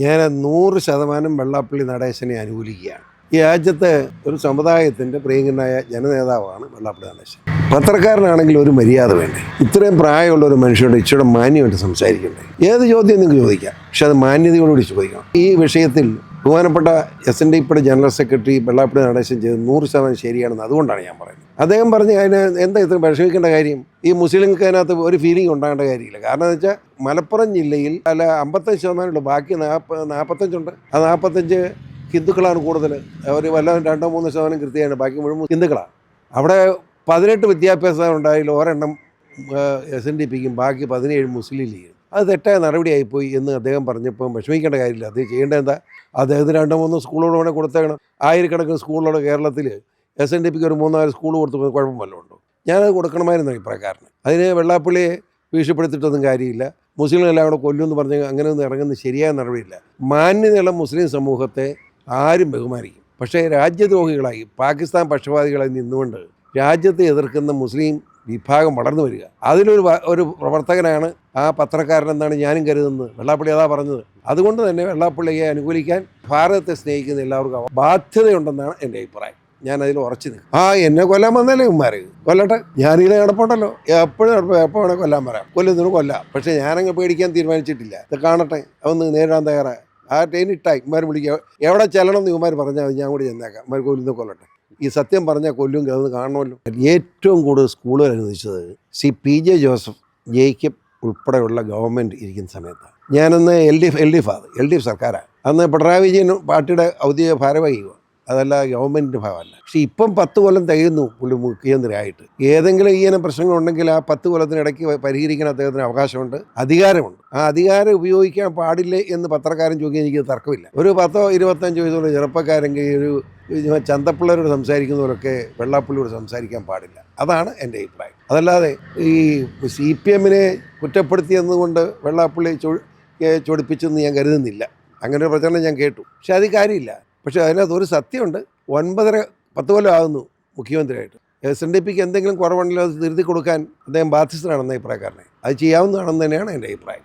ഞാൻ നൂറ് ശതമാനം വെള്ളാപ്പള്ളി നടേശനെ അനുകൂലിക്കുകയാണ്. ഈ രാജ്യത്തെ ഒരു സമുദായത്തിന്റെ പ്രിയങ്കനായ ജനനേതാവാണ് വെള്ളാപ്പള്ളി നടേശൻ. പത്രക്കാരനാണെങ്കിൽ ഒരു മര്യാദ വേണ്ടേ? ഇത്രയും പ്രായമുള്ള ഒരു മനുഷ്യനോട് ഇച്ചിരി മാന്യമായിട്ട് സംസാരിക്കണ്ടേ? ഏത് ചോദ്യം നിങ്ങൾക്ക് ചോദിക്കാം? പക്ഷെ അത് മാന്യതയോടുകൂടി ചോദിക്കണം. ഈ വിഷയത്തിൽ ബഹുമാനപ്പെട്ട എസ് എൻ ഡി പിയുടെ ജനറൽ സെക്രട്ടറി വെള്ളാപ്പള്ളി നടേശൻ ചെയ്ത് നൂറ് ശതമാനം ശരിയാണെന്ന് അതുകൊണ്ടാണ് ഞാൻ പറയുന്നത്. അദ്ദേഹം പറഞ്ഞ് അതിന് എന്താ ഇത്ര വിഷമിക്കേണ്ട കാര്യം? ഈ മുസ്ലിങ്ങൾക്ക് അതിനകത്ത് ഒരു ഫീലിംഗ് ഉണ്ടാകേണ്ട കാര്യമില്ല. കാരണം എന്ന് വെച്ചാൽ മലപ്പുറം ജില്ലയിൽ അല്ല അമ്പത്തഞ്ച് ശതമാനമുണ്ട് ബാക്കി നാൽപ്പ നാൽപ്പത്തഞ്ചുണ്ട് ആ നാൽപ്പത്തഞ്ച് ഹിന്ദുക്കളാണ് കൂടുതൽ. ഒരു വല്ല രണ്ടോ മൂന്നോ ശതമാനം കൃത്യമാണ്. ബാക്കി മുഴുവൻ ഹിന്ദുക്കളാണ് അവിടെ പതിനെട്ട് വിദ്യാഭ്യാസം ഉണ്ടായാലും ഒരെണ്ണം എസ് എൻ ഡി പിക്കും ബാക്കി പതിനേഴ് മുസ്ലിം ലീഗും അത് തെറ്റായ നടപടിയായിപ്പോയി എന്ന് അദ്ദേഹം പറഞ്ഞപ്പോൾ വിഷമിക്കേണ്ട കാര്യമില്ല. അത് ചെയ്യേണ്ട എന്താ? അദ്ദേഹത്തിന് രണ്ടോ മൂന്നോ സ്കൂളുകൾ വേണേൽ കൊടുത്തേക്കണം. ആയിരക്കണക്കിന് സ്കൂളുകൾ കേരളത്തിൽ എസ് എൻ ഡി പിക്ക് ഒരു മൂന്നാൽ സ്കൂൾ കൊടുത്തു കുഴപ്പം വല്ലതും ഉണ്ടോ? ഞാനത് കൊടുക്കണമായിരുന്നു അഭിപ്രായക്കാരന്. അതിന് വെള്ളാപ്പള്ളിയെ ഭീഷണിപ്പെടുത്തിയിട്ടൊന്നും കാര്യമില്ല. മുസ്ലിങ്ങളെല്ലാം കൂടെ കൊല്ലുമെന്ന് പറഞ്ഞ് അങ്ങനെ ഒന്നും ഇറങ്ങുന്ന ശരിയായ നടപടിയില്ല. മാന്യതയുള്ള മുസ്ലിം സമൂഹത്തെ ആരും ബഹുമാനിക്കും. പക്ഷേ രാജ്യദ്രോഹികളായി പാകിസ്ഥാൻ പക്ഷപാതികളായി നിന്നുകൊണ്ട് രാജ്യത്തെ എതിർക്കുന്ന മുസ്ലിം വിഭാഗം വളർന്നു വരിക. അതിലൊരു ഒരു പ്രവർത്തകനാണ് ആ പത്രക്കാരനെന്നാണ് ഞാനും കരുതുന്നത്. വെള്ളാപ്പള്ളി അതാ പറഞ്ഞത്. അതുകൊണ്ട് തന്നെ വെള്ളാപ്പള്ളിയെ അനുകൂലിക്കാൻ ഭാരതത്തെ സ്നേഹിക്കുന്ന എല്ലാവർക്കും ബാധ്യതയുണ്ടെന്നാണ് എന്റെ അഭിപ്രായം. ഞാൻ അതിൽ ഉറച്ചു നിൽക്കും. ആ എന്നെ കൊല്ലാൻ വന്നല്ലേ ഉമ്മാര്? കൊല്ലട്ടെ? ഞാനിങ്ങനെ കിടപ്പുണ്ടല്ലോ. എപ്പോഴും എപ്പോൾ വേണേൽ കൊല്ലാൻ വരാം കൊല്ലുന്നതിന് കൊല്ലാം. പക്ഷേ ഞാനങ്ങ് പേടിക്കാൻ തീരുമാനിച്ചിട്ടില്ല. ഇത് കാണട്ടെ. അതൊന്ന് നേരിടാൻ തയ്യാറായി ആ ട്രെയിൻ ഇട്ടായി. ഇമാർ വിളിക്കുക. എവിടെ ചെല്ലണം എന്ന് ഇവന്മാർ പറഞ്ഞാൽ ഞാൻ കൂടി ചെന്നേക്കാം. ഇമാർ കൊല്ലുന്ന കൊല്ലട്ടെ. ഈ സത്യം പറഞ്ഞാൽ കൊല്ലും കിടന്ന് കാണണമല്ലോ. ഏറ്റവും കൂടുതൽ സ്കൂളുകൾ അനുവദിച്ചത് സി പി ജെ ജോസഫ് ജയിക്കും ഉൾപ്പെടെയുള്ള ഗവൺമെന്റ് ഇരിക്കുന്ന സമയത്താണ് ഞാനന്ന് L D F L D F ആണ് എൽ ഡി എഫ് സർക്കാരാണ് അന്ന് പിണറായി വിജയൻ പാർട്ടിയുടെ ഔദ്യോഗിക ഭാരവാഹിയുമാണ്. അതല്ല ഗവൺമെന്റിന്റെ ഭാഗമല്ല. പക്ഷെ ഇപ്പം പത്ത് കൊല്ലം തികയുന്നു പുള്ളി മുഖ്യമന്ത്രിയായിട്ട്. ഏതെങ്കിലും ഇങ്ങനെ പ്രശ്നങ്ങളുണ്ടെങ്കിൽ ആ പത്ത് കൊല്ലത്തിനിടയ്ക്ക് പരിഹരിക്കാൻ അദ്ദേഹത്തിന് അവകാശമുണ്ട് അധികാരമുണ്ട്. ആ അധികാരം ഉപയോഗിക്കാൻ പാടില്ലേ എന്ന് പത്രക്കാരൻ ചോദിക്കാൻ എനിക്ക് തർക്കമില്ല. ഒരു പത്തോ ഇരുപത്തഞ്ചോ വയസ്സുള്ള ചെറുപ്പക്കാരെങ്കിൽ ഒരു ചന്തപ്പിള്ളരോട് സംസാരിക്കുന്നവരൊക്കെ വെള്ളാപ്പള്ളിയോട് സംസാരിക്കാൻ പാടില്ല. അതാണ് എന്റെ അഭിപ്രായം. അതല്ലാതെ ഈ സി പി എമ്മിനെ കുറ്റപ്പെടുത്തിയെന്നുകൊണ്ട് വെള്ളാപ്പള്ളി ചൊടിപ്പിച്ചെന്ന് ഞാൻ കരുതുന്നില്ല. അങ്ങനെ ഒരു പ്രചരണം ഞാൻ കേട്ടു. പക്ഷെ അത് കാര്യമില്ല. പക്ഷേ അതിനകത്ത് ഒരു സത്യമുണ്ട്. ഒൻപതര പത്ത് കൊല്ലം ആകുന്നു മുഖ്യമന്ത്രിയായിട്ട്. എസ് എൻ ഡി പിക്ക് എന്തെങ്കിലും കുറവുണ്ടെങ്കിൽ അത് തിരുത്തി കൊടുക്കാൻ അദ്ദേഹം ബാധ്യസ്ഥനാണെന്ന അഭിപ്രായക്കാരനെ അത് ചെയ്യാവുന്നതാണെന്ന് തന്നെയാണ് എന്റെ അഭിപ്രായം.